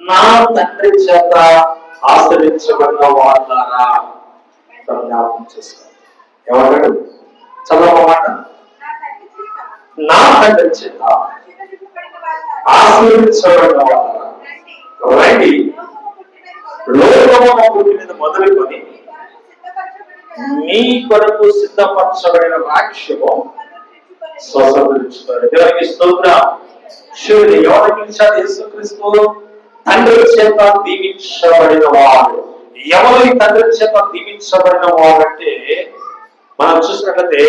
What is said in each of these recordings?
నా తండ్రి చేత ఆశ్రయించబడిన వాళ్ళారా? జ్ఞాపకం చేస్తారు ఎవరు చదవమాట నా తండ్రి చేత ఆశ్రయించబడిన వాళ్ళారా? రండి. రండి లోకము పుట్టినది మొదలుకొని మీ కొరకు సిద్ధపరచబడిన రాక్ష్యము స్వతంత్రించుకోరు దేవునికి స్తోత్ర. శివుడు ఎవరు పిలిచాడు యేసుక్రీస్తు తండ్రి చేత దీవించబడిన వాడు. ఎవరు ఈ తండ్రి చేత దీవించబడిన వాడు అంటే మనం చూసినట్లయితే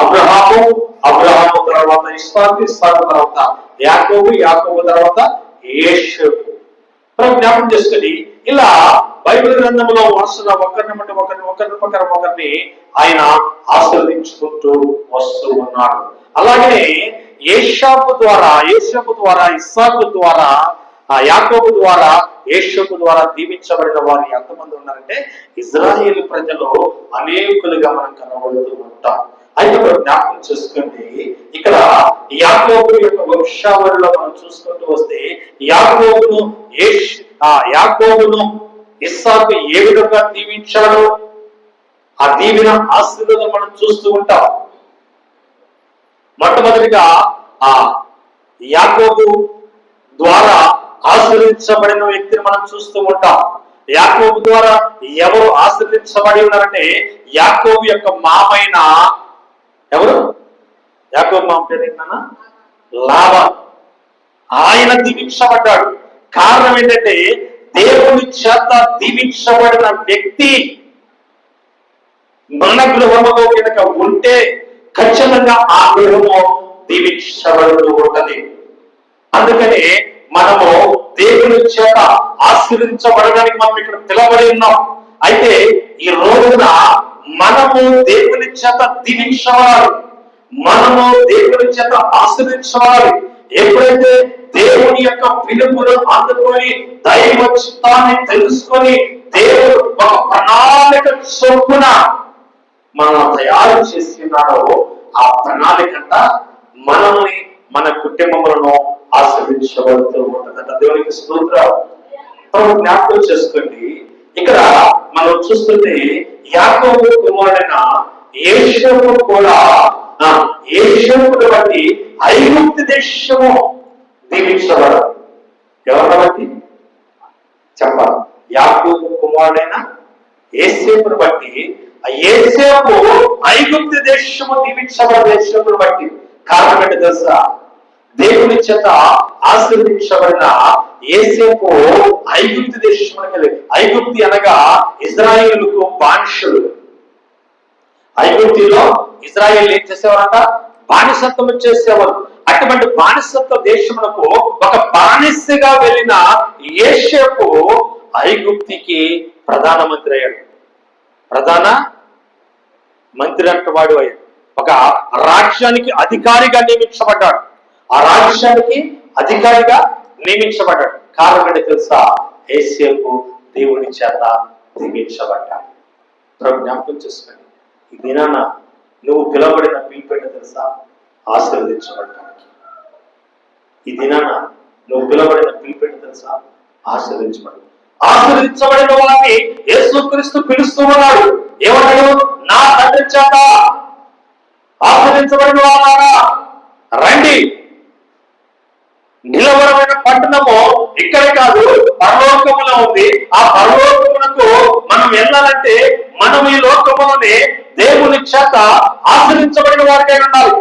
అబ్రహాము అబ్రహాము తర్వాత ఇస్పాకు ఇస్పాకు తర్వాత యాకోబు యాకోబు తర్వాత యేషు మనం జ్ఞాపకం చేసుకుని ఇలా బైబిల్ గ్రంథంలో వరుసగా ఒకరిని బట్టి ఒకరిని ఒకరిని పక్కన ఒకరిని ఆయన ఆశీర్వదించుకుంటూ వస్తూ ఉన్నాడు. అలాగే ఏషాపు ద్వారా ఏషాపు ద్వారా ఇస్సాకు ద్వారా ఆ యాకోబు ద్వారా ఏషోపు ద్వారా దీవించబడిన వారు ఎంతమంది ఉన్నారంటే ఇజ్రాయేల్ ప్రజలు అనేకులుగా మనం కనబడుతూ ఉంటాం. అయితే మనం జ్ఞాపకం చేసుకోండి ఇక్కడ యాకోబు యొక్క వంశావళిలో మనం చూసుకుంటూ వస్తే యాకోబును ఏష్ ఆ యాకోబును ఇస్సాకు ఏ విధంగా దీవించాడో ఆ దీవిన ఆశీర్వాదం మనం చూస్తూ ఉంటాం. మొట్టమొదటిగా ఆ యాకోబు ద్వారా ఆశీర్వదించబడిన వ్యక్తిని మనం చూస్తూ ఉంటాం. యాకోబు ద్వారా ఎవరు ఆశీర్వదించబడి ఉన్నారంటే యాకోబు యొక్క మామైన ఎవరు? యాకోబు మామ పేరు ఏంటన్నా? లాభ ఆయన దీవించబడ్డాడు. కారణం ఏంటంటే దేవుని చేత దీవించబడిన వ్యక్తి మన గృహములో కనుక ఉంటే ఖచ్చితంగా ఆ గృహము దీవించబడుతూ ఉంటది. అందుకనే మనము దేవుని చేత ఆశీర్వించబడడానికి మనం ఇక్కడ తెలబడి ఉన్నాం. అయితే ఈ రోజున మనము దేవుని చేత దీవించవాలి మనము దేవుని చేత ఆశీర్వించబడాలి ఎప్పుడైతే దేవుని యొక్క పిలుపును అందుకొని దైవ చిత్తాన్ని తెలుసుకొని దేవుడు ఒక ప్రణాళిక చొప్పున మనం తయారు చేస్తున్నాడో ఆ ప్రణాళిక మనల్ని మన కుటుంబములను ఆశ్రయించబడుతూ ఉంటుందంట. దేవునికి స్తోత్రం మనం జ్ఞాపకం చేసుకోండి. ఇక్కడ మనం చూస్తుంది యాకోబు కుమారుడైన ఏషపు కూడా ఆ, ఏషపుని బట్టి ఐగుప్తు దేశము దీవించబడదు. ఎవరిని బట్టి చెప్పాలి. యాకోబు కుమారుడైన ఏసేపును బట్టి ఏసేపు ఐగుప్తి దేశము దీవించబడ దేశమును బట్టి కారణం ఏంటి తెలుసా? దేవుని చేత ఆశీర్వదించబడిన ఏసేపు ఐగుప్తి దేశమునికి వెళ్ళి ఐగుప్తి అనగా ఇజ్రాయేలుకు బానిసలు. ఐగుప్తిలో ఇజ్రాయేల్ ఏం చేసేవారంట? బానిసత్వం చేసేవారు. అటువంటి బానిసత్వ దేశమునకు ఒక బానిసగా వెళ్ళిన ఏషపు ఐగుప్తికి ప్రధానమంత్రి అయ్యాడు. ప్రధాన మంత్రి అంటవాడు అయ్యాడు. ఒక రాజ్యానికి అధికారిగా నియమించబడ్డాడు. ఆ రాజ్యానికి అధికారిగా నియమించబడ్డాడు. కారణం ఏంటి తెలుసా? ఏసేపు దేవుని చేత నియమించబడ్డాడు. ప్రభు జ్ఞాపకం చేసుకోండి. ఈ దినాన నువ్వు పిలవబడిన పిలిపెట్ట తెలుసా? ఆశీర్వదించబడటానికి ఈ దినాన నువ్వు పిలవబడిన పిలిపెట్ట తెలుసా? ఆశీర్వదించబడి ఆశీర్వదించబడిన వారిని యేసుక్రీస్తు పిలుస్తూ ఉన్నాడు. ఏమన్నాడు నా తండ్రి చేత ఆశీర్వదించబడిన వాళ్ళారా రండి. నిలవరమైన పట్టణము ఇక్కడ కాదు పరలోకములో ఉంది. ఆ పరలోకమునకు మనం వెళ్ళాలంటే మనం ఈ లోకములోనే దేవుని చేత ఆశ్రయించబడిన వారికై ఉండాలి.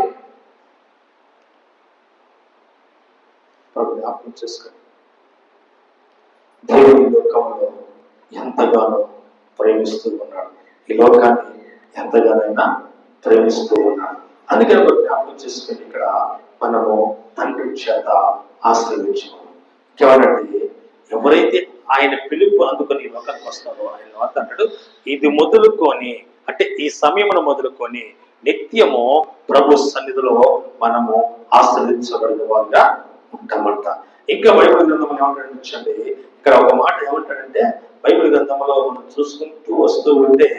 జ్ఞాపకం చేసుకోండి. దేవుని లోకంలో ఎంతగానో ప్రేమిస్తూ ఉన్నాడు. ఈ లోకాన్ని ఎంతగానైనా ప్రేమిస్తూ ఉన్నాడు. అందుకని జ్ఞాపకం చేసుకుని ఇక్కడ మనము తండ్రి చేత ఆశ్రయించాము ఇంకేమనంటే ఎవరైతే ఆయన పిలుపు అందుకొని ఈ లోకానికి వస్తారో ఆయన వార్త అంటాడు ఇది మొదలుకొని అంటే ఈ సమయమును మొదలుకొని నిత్యము ప్రభు సన్నిధిలో మనము ఆశ్రయించబడిన వారుగా ఉంటామంట. ఇంకా బైబిల్ గ్రంథంలో ఏమంటాడు ఇక్కడ ఒక మాట ఏమంటాడంటే బైబిల్ గ్రంథంలో మనం చూసుకుంటూ వస్తూ ఉంటే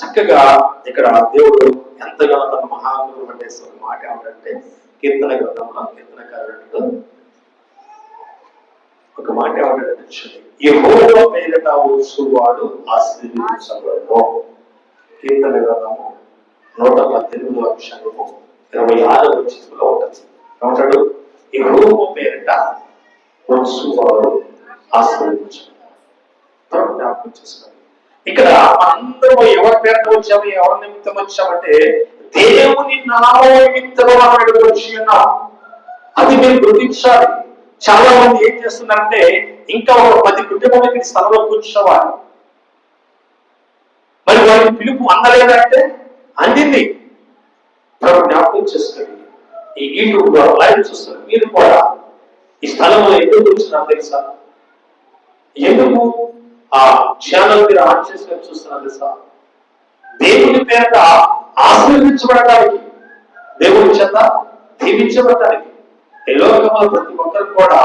చక్కగా ఇక్కడ దేవుడు ఎంతగానో తన మహాగురు అంటే మాట ఏమంటే కీర్తన గ్రంథంలో కీర్తనకారుడు ఒక మాట ఎవరో చూడండి వచ్చు వాడు వచ్చువాడు కీర్తన గ్రంథము నూట పద్దెనిమిది అక్షరము ఇరవై ఆరవ చిత్రంలో ఉంటుంది. ఏమంటాడు? ఎవరో పేరిట వచ్చువాడు ఆశీర్వదించబడు తర్వాత జ్ఞాపకం చేసుకోండి. ఇక్కడ అందరూ ఎవరి పేరుతో వచ్చాము ఎవరి నిమిత్తం వచ్చామంటే దేవుని నామ నిమిత్తం మనం ఇక్కడికి వచ్చి ఉన్నాం అది మీరు గుర్తించాలి. చాలా మంది ఏం చేస్తున్నారంటే ఇంకా ఒక పది కుటుంబాలకి స్థలంలో కూర్చోవాలి మరి వారి పిలుపు అందలేదంటే అందింది. ప్రభు జ్ఞాపకం చేస్తాడు ఈ యూట్యూబ్ ద్వారా లైవ్ చూస్తారు మీరు కూడా ఈ స్థలంలో ఎందుకు కూర్చున్నారు తెలుసా? ఎందుకు ఆ ఛానల్ మీరు ఆన్ చేసుకొని చూస్తున్నారు తెలుసా? దేవుని పేరట ఆశీర్వదించబడటానికి దేవుని చేత దీవించబడటానికి ఈ లోకంలో ప్రతి ఒక్కరు కూడా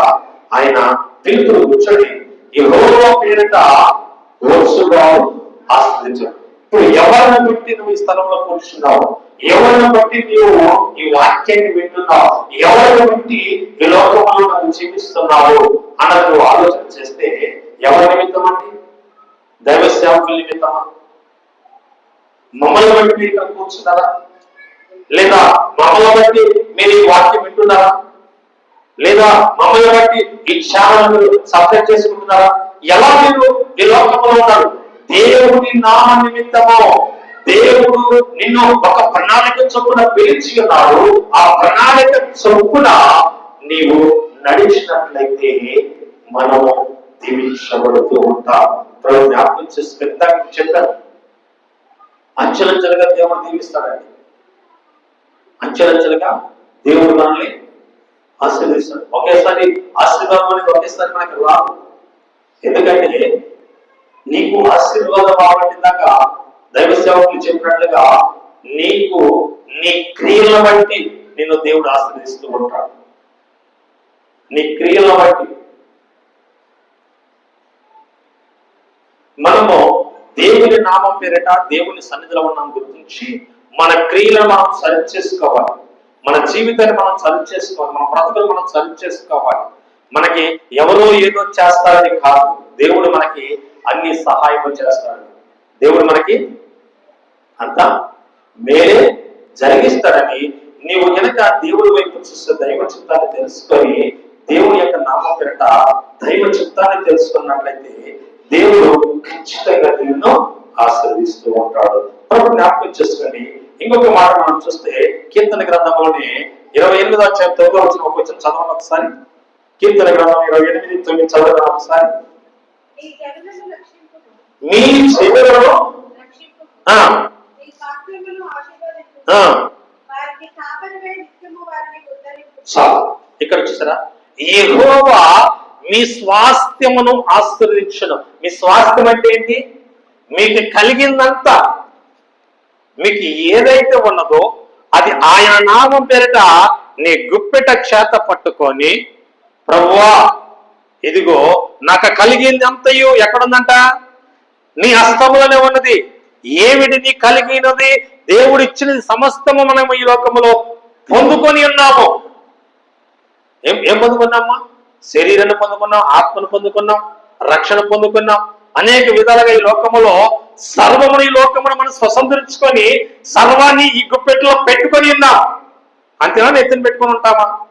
ఆయన పిలుపును కూర్చొని ఈ హోమో పేరిట వచ్చువాడు ఆస్వాదించాడు ఇప్పుడు ఎవరిని బట్టి నువ్వు ఈ స్థలంలో కూర్చున్నావు? ఎవరిని బట్టి నీవు ఈ వాక్యాన్ని వింటున్నావు? ఎవరిని బట్టి ఈ లోకంలో నన్ను జీవిస్తున్నావు అన్నది నువ్వు ఆలోచన చేస్తే ఎవరి నిమిత్తం అండి? దైవ సేవకుల నిమిత్తమా? మమ్మల్ని బట్టి ఇక్కడ కూర్చున్నారా? లేదా మమ్మల్ని బట్టి మీరు ఈ వాక్యం వింటున్నారా? లేదా మమ్మల్ని బట్టి ఈ ఛానల్ సబ్స్క్రైబ్ చేసుకుంటున్నారా? ఎలా మీరు ఈ లోకంలో ఉన్నారు దేవుని నామ నిమిత్తము దేవుడు నిన్ను ఒక ప్రణాళిక చొప్పున పిలిచి ఉన్నాడు. ఆ ప్రణాళిక చొప్పున నీవు నడిచినట్లయితే మనము దీవించబడుతూ ఉంటాం. ప్రభు జ్ఞాపకం చేసి పెద్ద చెప్పారు అంచెలంచెలుగా దేవుడు దీవిస్తాడండి. అంచెలంచెలుగా దేవుడు మనల్ని ఆశీర్వదిస్తాడు ఒకేసారి ఆశీర్వాదం అనేది ఒకేసారి మనకి రాదు. ఎందుకంటే నీకు ఆశీర్వాదం కాబట్టి దాకా దైవ సేవకులు చెప్పినట్లుగా నీకు నీ క్రియల బట్టి నిన్ను దేవుడు ఆశీర్దిస్తూ ఉంటాడు. నీ క్రియల బట్టి మనము దేవుని నామం పేరిట దేవుని సన్నిధిలో ఉన్నాం గుర్తించి మన క్రియలను మనం సరి చేసుకోవాలి. మన జీవితాన్ని మనం సరి చేసుకోవాలి మన బ్రతుకులు మనం సరి చేసుకోవాలి. మనకి ఎవరో ఏదో చేస్తారని కాదు. దేవుడు మనకి అన్ని సహాయం చేస్తాడు. దేవుడు మనకి అంతా మేలే జరిగిస్తాడని నీవు కనుక దేవుడి వైపు చూస్తే దైవ చిత్తాన్ని తెలుసుకొని దేవుని యొక్క నామం పెరట దైవ చిత్తాన్ని తెలుసుకున్నట్లయితే దేవుడు ఖచ్చితంగా నిన్ను ఆశీర్వదిస్తూ ఉంటాడు. ప్రభు జ్ఞాపకం చేసుకోండి. ఇంకొక మాట మనం చూస్తే కీర్తన గ్రంథంలోని ఇరవై ఎనిమిదో అధ్యాయం తొమ్మిదో వచ్చిన ఒక వచ్చిన చదవండి ఒకసారి. కీర్తన గ్రంథం ఇరవై ఎనిమిది తొమ్మిది చదవండి ఒకసారి. మీ ఉద్ధరించుము. చాలు. ఇక్కడ చూసారా? యెహోవా మీ స్వాస్థ్యమును ఆశీర్వదించును. మీ స్వాస్థ్యం అంటే ఏంటి? మీకు కలిగిందంతా మీకు ఏదైతే ఉన్నదో అది ఆయన నామం పేరిట నీ గుప్పెట చేత పట్టుకొని ప్రభువా ఇదిగో నాకు కలిగింది అంతయు ఎక్కడుందంట? నీ హస్తములోనే ఉన్నది. ఏమిటి నీ కలిగినది? దేవుడు సమస్తము మనం ఈ లోకములో పొందుకొని ఉన్నాము. ఏం ఏం పొందుకున్నామా? శరీరాన్ని పొందుకున్నాం ఆత్మను పొందుకున్నాం రక్షణ పొందుకున్నాం. అనేక విధాలుగా ఈ లోకములో సర్వమును ఈ లోకమును మనం స్వతంత్రించుకొని సర్వాన్ని ఈ గుప్పెట్లో పెట్టుకొని ఉన్నాం. అంతేనా? నెత్తిని పెట్టుకొని ఉంటామా?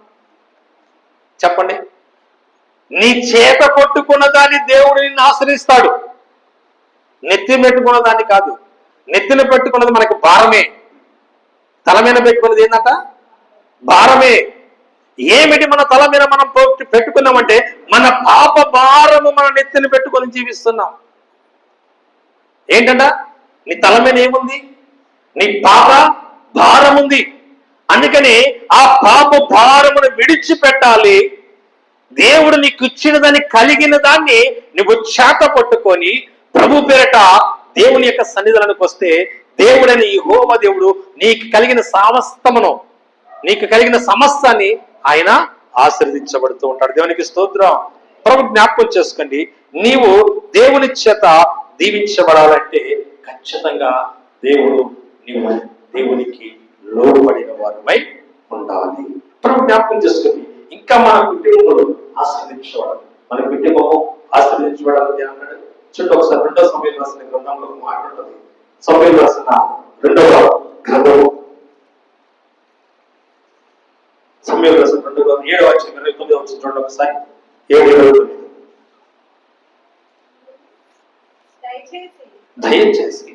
చెప్పండి. నీ చేత కొట్టుకున్న దాన్ని దేవుడు నిన్ను ఆశ్రయిస్తాడు. నెత్తిని పెట్టుకున్న దాన్ని కాదు. నెత్తిన పెట్టుకున్నది మనకి భారమే. తల మీద పెట్టుకున్నది ఏంటంట భారమే. ఏమిటి మన తల మీద మనం పెట్టుకున్నామంటే మన పాప భారము మన నెత్తిని పెట్టుకొని జీవిస్తున్నాం. ఏంటంట? నీ తల మీద ఏముంది? నీ పాప భారం ఉంది అందుకని ఆ పాప భారమును విడిచిపెట్టాలి. దేవుడు నీకు ఇచ్చిన దాన్ని కలిగిన దాన్ని నువ్వు చేత పట్టుకొని ప్రభు పేరట దేవుని యొక్క సన్నిధులకు వస్తే దేవుడని ఈ హోమ దేవుడు నీకు కలిగిన సమస్తమును నీకు కలిగిన సమస్తాన్ని ఆయన ఆశీర్వదించబడుతూ ఉంటాడు. దేవునికి స్తోత్రం. ప్రభు జ్ఞాపకం చేసుకోండి. నీవు దేవుని చేత దీవించబడాలంటే ఖచ్చితంగా దేవుడు నీవు దేవునికి లోబడిన వారమై ఉండాలి. ప్రభు జ్ఞాపకం చేసుకుని ఇంకా మన కుటుంబంలో ఆశ్రదించబడాలి మన కుటుంబము ఆశ్రదించబడాలని అన్నాడు. చుట్టూ ఒకసారి రెండో సమయం రాసిన గ్రంథంలో ఒక సమయం రాసిన రెండవ గ్రంథము. సమయం రాసిన రెండవ గ్రంథం ఏడవ వచ్చిన ఇరవై తొమ్మిది వచ్చిన చూడండి ఒకసారి. ఏడు ఇరవై తొమ్మిది. దయచేసి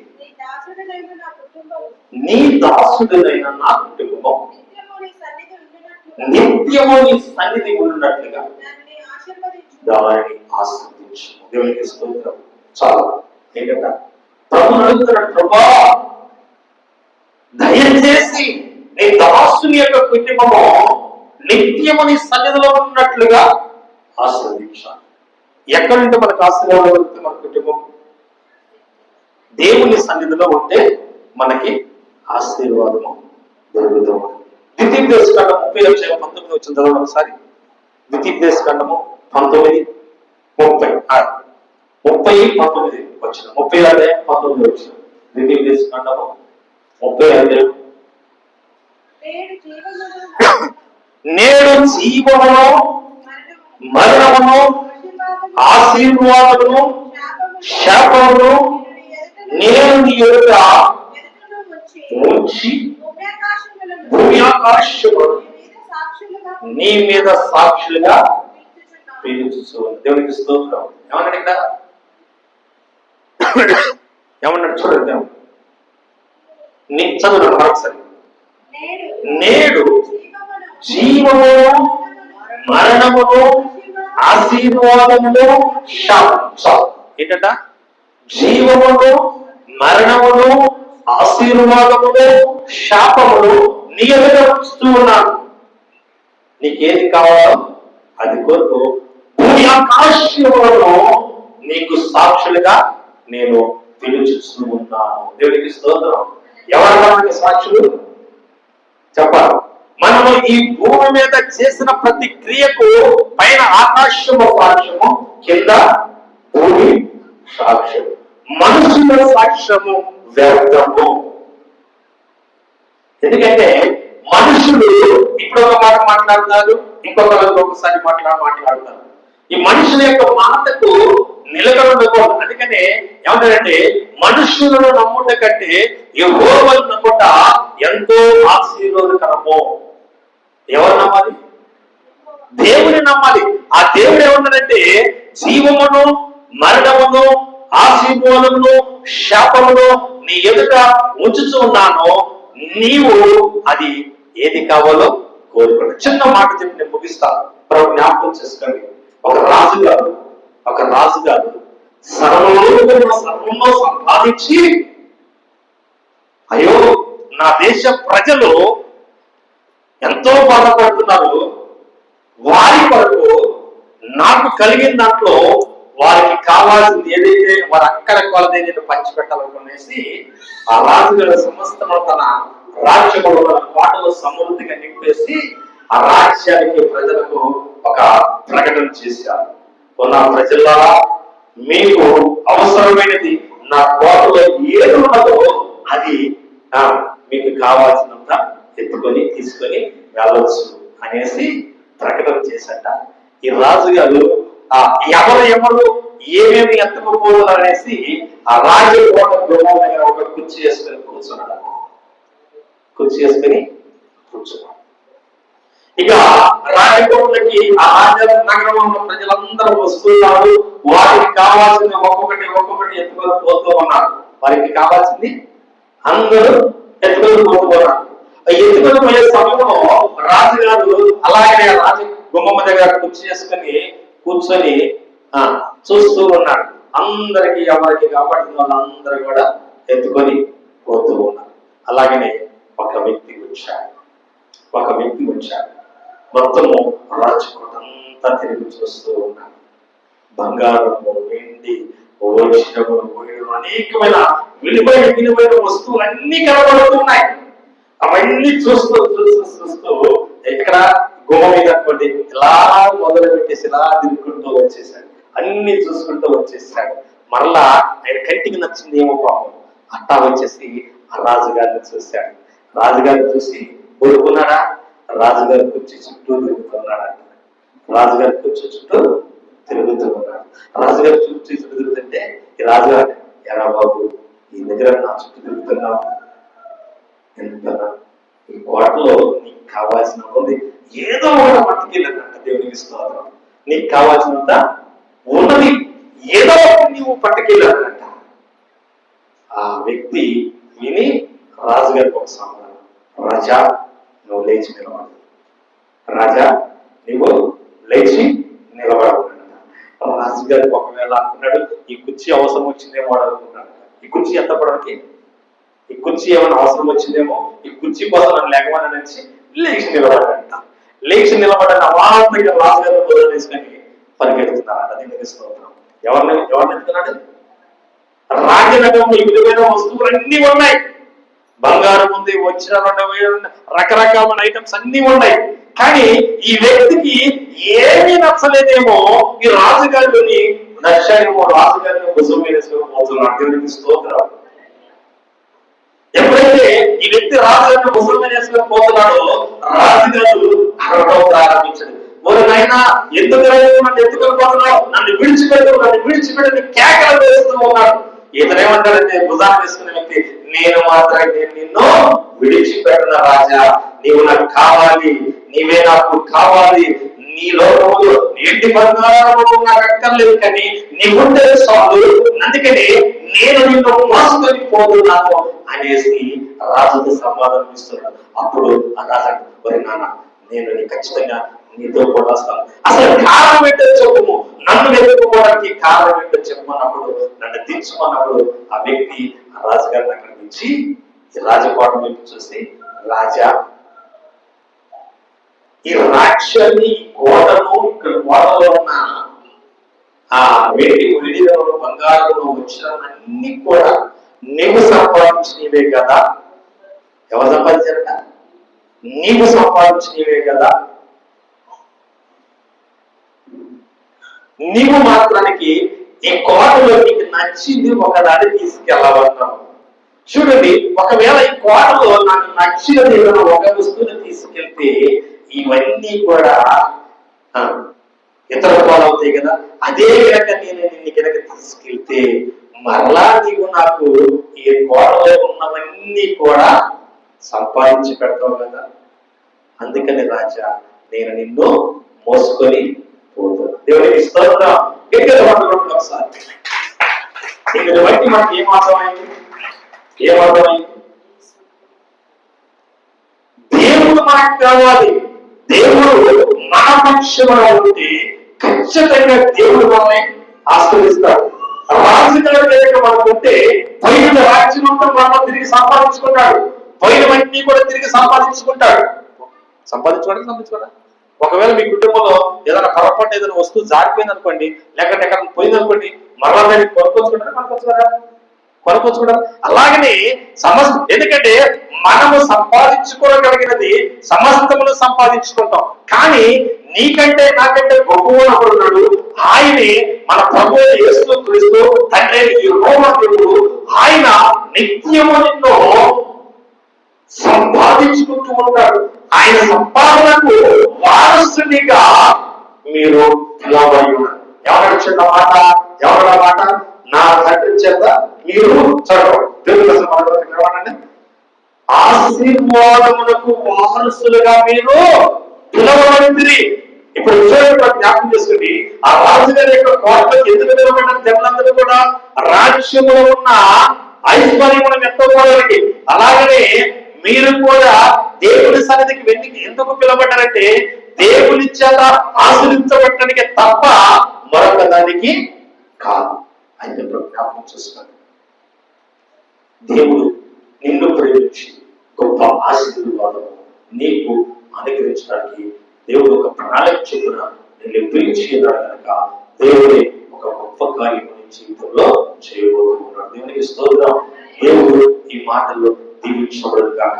నీ దాసుడైన నా కుటుంబం నిత్యము నీ సన్నిధి ఉన్నట్లుగా దానిని ఆస్వాదించు దేవునికి స్తోత్రం. చాలా. ఏంటంట ప్రభు అడుగుతున్నాడు ప్రభా దయచేసి నీ దాసుని యొక్క కుటుంబము నిత్యము నీ సన్నిధిలో ఉన్నట్లుగా ఆస్వాదించాలి ఎక్కడుంటే మనకు ఆశీర్వాదం మన కుటుంబం. దేవుని సన్నిధిలో ఉంటే మనకి ఆశీర్వాదము దొరుకుతూ ఉంటుంది ద్వితీయ దేశకాండం ముప్పై వచ్చే పంతొమ్మిది వచ్చిన చదవండి ఒకసారి. ద్వితీయ దేశకాండము పంతొమ్మిది ముప్పై ముప్పై పంతొమ్మిది వచ్చిన ముప్పై అధ్యాయం పంతొమ్మిది వచ్చిన ద్వితీయ దేశకాండము ముప్పై అధ్యాయం. నేడు జీవమును మరణమును ఆశీర్వాదము ఆశీర్వాదమును శాపమును నేను నీ వచ్చి ఉంచి నీ మీద సాక్షులుగా దేవునికి స్తోత్రం ఏమన్నాడు ఇక్కడ ఏమన్నాడు చూడండి దేవుడు. నీ చదువు మరొకసారి నేడు జీవము మరణమును చాలు. ఏంటంట జీవమును మరణమును ఆశీర్వాదమును శాపమును నీ ఎదుట ఉంచుతూ ఉన్నాను. నీకేది కావాలో అది కొరకు. భూమి ఆకాశములను నీకు సాక్షులుగా నేను పిలుచుతూ ఉన్నాను. దేవుడికి స్తోత్రం. ఎవరు సాక్షులు? చెప్పాలి. మనము ఈ భూమి మీద చేసిన ప్రతి క్రియకు పైన ఆకాశము సాక్ష్యము కింద భూమి సాక్ష్యం మనుషుల సాక్ష్యము వ్యర్థము. ఎందుకంటే మనుషులు ఇప్పుడు ఒక మాట మాట్లాడతారు ఇంకొక ఒకసారి మాట్లాడ మాట్లాడతారు. ఈ మనుషుల యొక్క మాటకు నిలకడ ఉండకూడదు. అందుకనే ఏమంటారంటే మనుషులను నమ్ముట కంటే యెహోవాను నమ్ముట ఎంతో ఆశీర్వాదకరము. ఎవరు నమ్మాలి? దేవుని నమ్మాలి. ఆ దేవుడు ఏమన్నాడంటే జీవమును మరణమును ఆశీర్వాదమును శాపమును నీ ఎదుట ఉంచుతూ ఉన్నానో నీవు అది ఏది కావాలో కోరుకోండి. చిన్న మాట చెప్పి నేను ముగిస్తాను. ప్రభు జ్ఞాపకం చేసుకోండి. ఒక రాజు గారు ఒక రాజు గారు సర్వలోకమున సర్వంలో సంపాదించి అయ్యో నా దేశ ప్రజలు ఎంతో బాధపడుతున్నారు. వారి కొరకు నాకు కలిగిన దాంట్లో వారికి కావాల్సింది ఏదైతే వారి అక్కల కొలది నేను పంచిపెట్టాలనుకునేసి ఆ రాజుగారి సమస్తము తన రాజ్యములు తన కోటలు సమృద్ధిగా నింపేసి ఆ రాజ్యానికి ప్రజలకు ఒక ప్రకటన చేశారు. కొన్న ప్రజలారా మీకు అవసరమైనది నా కోటలో ఏది ఉన్నదో అది మీకు కావాల్సినంత ఎత్తుకొని తీసుకొని వెళ్ళవచ్చు అనేసి ప్రకటన చేశాట ఈ రాజుగారు ఎవరు ఎవరు ఏమేమి ఎత్తకపోతున్నారు అనేసి ఆ రాజకోట గృహం దగ్గర ఒక కుర్చీ వేసుకొని కూర్చున్నాడు. కుర్చీ వేసుకొని కూర్చున్నాడు. ఇక రాజకోటలకి ఆ రాజ నగరంలో ఉన్న ప్రజలందరూ వస్తున్నారు. వారికి కావాల్సింది ఒక్కొక్కటి ఒక్కొక్కటి ఎత్తుకొని పోతూ ఉన్నారు. వారికి కావాల్సింది అందరూ ఎత్తుకొని పోతూ ఉన్నారు. ఆ ఎత్తుకొని పోయే సమయంలో రాజుగారు అలాగే రాజు గుమ్మమ్మ దగ్గర కుర్చీ చేసుకొని కూర్చొని ఆ చూస్తూ ఉన్నాడు. అందరికి ఎవరికి కాపాడిన వాళ్ళందరూ కూడా ఎత్తుకొని పోతూ ఉన్నారు. అలాగనే ఒక వ్యక్తి వచ్చాడు. ఒక వ్యక్తి వచ్చాడు. మొత్తము రాజకోట అంతా తిరిగి చూస్తూ ఉన్నాడు. బంగారము వెండి ఓషము వైరు అనేకమైన విలువైన విలువైన వస్తువులు అన్ని కనబడుతున్నాయి. అవన్నీ చూస్తూ చూస్తూ చూస్తూ ఇక్కడ గుమ్మ మీద ఇలా మొదలు పెట్టేసి ఇలా తిరుగుకుంటూ వచ్చేసాడు. అన్ని చూసుకుంటూ వచ్చేసాడు. మరలా ఆయన కంటికి నచ్చింది ఏమో పాపం. అట్టా వచ్చేసి ఆ రాజుగారిని చూశాడు. రాజుగారిని చూసి కోరుకున్నాడా రాజుగారి కుర్చీ చుట్టూ తిరుగుతున్నాడు రాజుగారి కుర్చీ చుట్టూ తిరుగుతూ ఉన్నాడు. రాజుగారి చుట్టూ చుట్టూ తిరుగుతుంటే ఈ రాజుగారు ఎలా బాబు ఈ దగ్గర నా చుట్టూ తిరుగుతున్నావు? ఎంత ఈ కోటలో నీకు కావాల్సిన ఉంది. ఏదో ఒక పట్టుకెళ్ళినట్టు దేవునికి స్తోత్రం. నీకు కావాల్సినంత ఉన్నది ఏదో ఒకటి నీవు పట్టుకెళ్ళానంట ఆ వ్యక్తి విని రాజుగారికి ఒక సమాధానం రాజా నువ్వు లేచి నిలబడు. రాజా నువ్వు లేచి నిలబడవు రాజుగారికి ఒకవేళ అనుకున్నాడు ఈ కుర్చీ అవసరం వచ్చిందేమో అనుకున్నాడు ఈ కుర్చీ ఎంత పడడానికి ఈ కుర్చీ ఏమైనా అవసరం వచ్చిందేమో? ఈ కుర్చీ కోసం నన్ను లేకమని నుంచి లేచి నిలబడాలంట లేచి నిలబడిన అమాంతంగా రాజుగారు బదులు తీసుకొని పరిగెడుతున్నారంట. దీనికి స్తోత్రం ఎవరిని ఎవరిని ఎత్తున్నాడు రాజనగరంలో ఈ విధమైన వస్తువులన్నీ ఉన్నాయి. బంగారం ఉంది వచ్చిన రకరకాలైన ఐటమ్స్ అన్ని ఉన్నాయి. కానీ ఈ వ్యక్తికి ఏమీ నచ్చలేదేమో ఈ రాజుగారిని నచ్చాడేమో రాజుగారిని భుజం మీద పోతున్నాడు. దేవునికి స్తోత్రం. ఎప్పుడైతే ఈ వ్యక్తి రాజుగారిని భుజం మీద వేసుకొని పోతున్నాడో రాజుగారు అరవడం ప్రారంభించాడు ఓరి నాయన ఎందుకు నన్ను ఎత్తుకొని పోతున్నావు? నన్ను విడిచిపెట్టు నన్ను విడిచిపెట్టి కేకలు వేస్తూ ఉన్నాడు ఇతనేమంటాడంటే భుజాన్ని వేసుకునే వ్యక్తి నేను మాత్రం నిన్ను విడిచిపెట్టిన రాజా. నీవు నాకు కావాలి. నీవే నాకు కావాలి. నీ లోకములు నీటి బంగారము నాకు అక్కర్లేదు కానీ నీ ఉంటే చాలు అందుకని నేను నిన్ను మోసుకొని పోతున్నాను అనేసి రాజుకు సమాధానం ఇస్తున్నాడు. అప్పుడు ఆ రాజు నాన్న నేను నీ ఖచ్చితంగా నీతో కూడా వస్తాను. అసలు కారణం ఏంటో చెప్పుము నన్ను వెతుక్కోవడానికి కారణం ఏంటో చెప్పమన్నప్పుడు నన్ను దించమన్నప్పుడు ఆ వ్యక్తి ఆ రాజుగారిని అక్కడ నుంచి రాజకోట వైపు చూసి రాజా ఈ రాక్షసి ఈ కోటను ఇక్కడ కోటలో ఉన్న ఆ వేడి విడిలో బంగారంలో వచ్చిన అన్ని కూడా నీవు సంపాదించినవే కదా. ఎవరు సంపాదించారట? నీవు సంపాదించినవే కదా. నీవు మాత్రానికి ఈ కోటలో నీకు నచ్చింది ఒకదాన్ని తీసుకెళ్ళవన్నావు చూడండి ఒకవేళ ఈ కోటలో నాకు నచ్చినది ఏదైనా ఒక వస్తువుని తీసుకెళ్తే ఇవన్నీ కూడా ఇతర పాలవుతాయి అవుతాయి కదా. అదే కనుక నేను నిన్ను కనుక తీసుకెళ్తే మరలా నీవు నాకు ఈ కోటలో ఉన్నవన్నీ కూడా సంపాదించి పెడతావు కదా. అందుకని రాజా నేను నిన్ను మోసుకొని పోతాను. దేవునికి స్తోత్రం. గట్టిగా పట్టుకోండి ఒకసారి. దీనిని బట్టి మనకి ఏం అర్థమైంది? ఏం అర్థమైంది? దేవుడు మనకు కావాలి. దేవుడు మన పక్షంలో ఉంటే ఖచ్చితంగా దేవుడు మనల్ని ఆశ్రయిస్తాడు. రాజకీయ దగ్గర మనకు ఉంటే రాజ్యం అంతా మనం తిరిగి సంపాదించుకుంటాడు. పోయినవన్నీ కూడా తిరిగి సంపాదించుకుంటాడు. సంపాదించుకోవడానికి సంపాదించుకోవడం ఒకవేళ మీ కుటుంబంలో ఏదైనా పొరపాటు ఏదైనా వస్తువు జారిపోయింది అనుకోండి లేకపోతే ఎక్కడ పోయింది అనుకోండి మరలా దాన్ని కొనుక్కొచ్చుకుంటారా కొనుక్కొచ్చుకోరా? కొనుక్కొచ్చుకోవడం అలాగనే సమస్త ఎందుకంటే మనము సంపాదించుకోగలిగినది సమస్తమును సంపాదించుకుంటాం. కానీ నీకంటే నాకంటే గొప్పవాడు ఉన్నాడు ఆయనే మన ప్రభు యేసు క్రీస్తు తండ్రి ఈ రోమ దేవుడు. ఆయన నిత్యము నిన్ను సంపాదించుకుంటూ ఉంటాడు. ఆయన సంపాదనకు వారసునిగా మీరు పిలవబడి ఉన్నారు. ఎవరి చిన్న మాట? ఎవరి మాట? నా తండ్రి చేత మీరు చదవండి. తెలుగు సమాధానం ఆశీర్వాదములకు వారసులుగా మీరు పిలవబడింది. ఇప్పుడు చూడండి జ్ఞాపకం చేసుకుని ఆ రాజుగారి యొక్క కోటలో ఎందుకు నిలబడిన జనులందరూ కూడా? రాజ్యంలో ఉన్న ఐశ్వర్యములను ఎత్తుకోవడానికి అలాగనే మీరు కూడా దేవుని సన్నిధికి వెళ్ళి ఎందుకు పిలవబడ్డారంటే దేవుని చేత ఆశ్రయించబడటానికి తప్ప మరొక దానికి కాదు. అని చెప్పి జ్ఞాపకం చేసుకోండి. దేవుడు నిన్ను ప్రేమించి గొప్ప ఆశీర్వాదము నీకు అనుగ్రహించడానికి దేవుడు ఒక ప్రణాళిక చొప్పున నిన్ను పిలిచి కనుక దేవుడే ఒక గొప్ప కార్యం జీవితంలో చేయబోతున్నాడు. దేవునికి స్తోత్రం. దేవుడు ఈ మాటల్లో దీవించబడదు కాక